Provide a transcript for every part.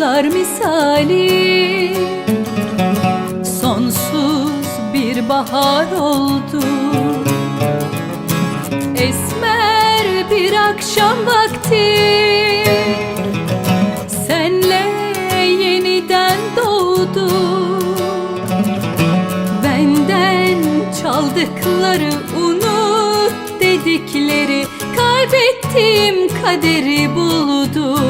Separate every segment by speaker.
Speaker 1: kuşlar misali Sonsuz bir bahar oldu. Esmer bir akşam vakti Senle yeniden doğdu. Benden çaldıkları unut dedikleri Kaybettiğim kaderi buldu.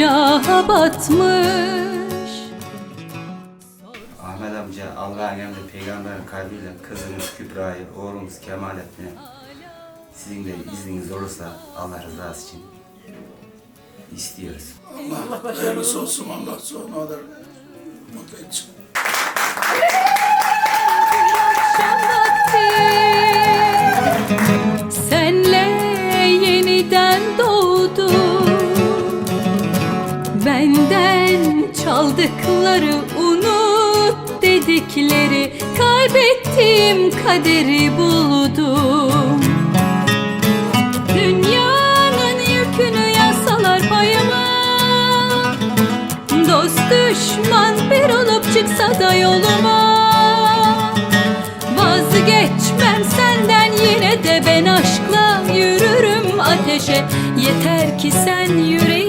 Speaker 1: günaha batmış
Speaker 2: Ahmet amca Allah'ın emri peygamberin kalbiyle kızımız Kübra'yı, oğlumuz Kemalettin'i sizin de izniniz olursa Allah rızası için istiyoruz.
Speaker 3: Allah hayırlısı olsun Allah sonra da mutlu etsin.
Speaker 1: Benden çaldıkları unut dedikleri Kaybettiğim kaderi buldum Dünyanın yükünü yasalar payıma. Dost düşman bir olup çıksa da yoluma. Vazgeçmem senden yine de ben aşkla yürürüm ateşe. Yeter ki sen yürü